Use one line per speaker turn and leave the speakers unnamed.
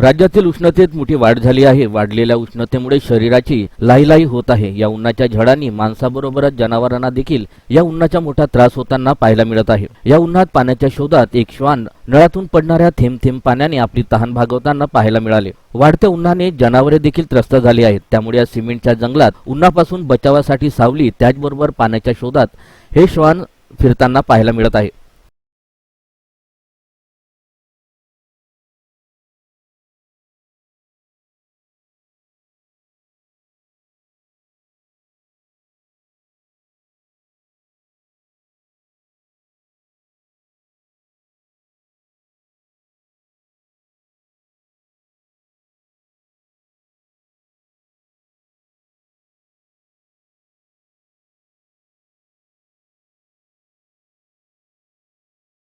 राज्यातील उष्णतेत मोठी वाढ झाली आहे. वाढलेल्या उष्णतेमुळे शरीराची लाहीलाही होत आहे. या उन्हाच्या झळांनी माणसाबरोबरच जनावरांना देखील या उन्हाचा मोठा त्रास होताना पाहायला मिळत आहे. या उन्हात पाण्याच्या शोधात एक श्वान नळातून पडणाऱ्या थेंब थेंब पाण्याने आपली तहान भागवताना पाहायला मिळाले. वाढत्या उन्हाने जनावरे देखील त्रस्त झाली आहेत. त्यामुळे या सिमेंटच्या जंगलात उन्हापासून बचावासाठी सावली त्याचबरोबर पाण्याच्या शोधात हे श्वान फिरताना पाहायला मिळत आहे.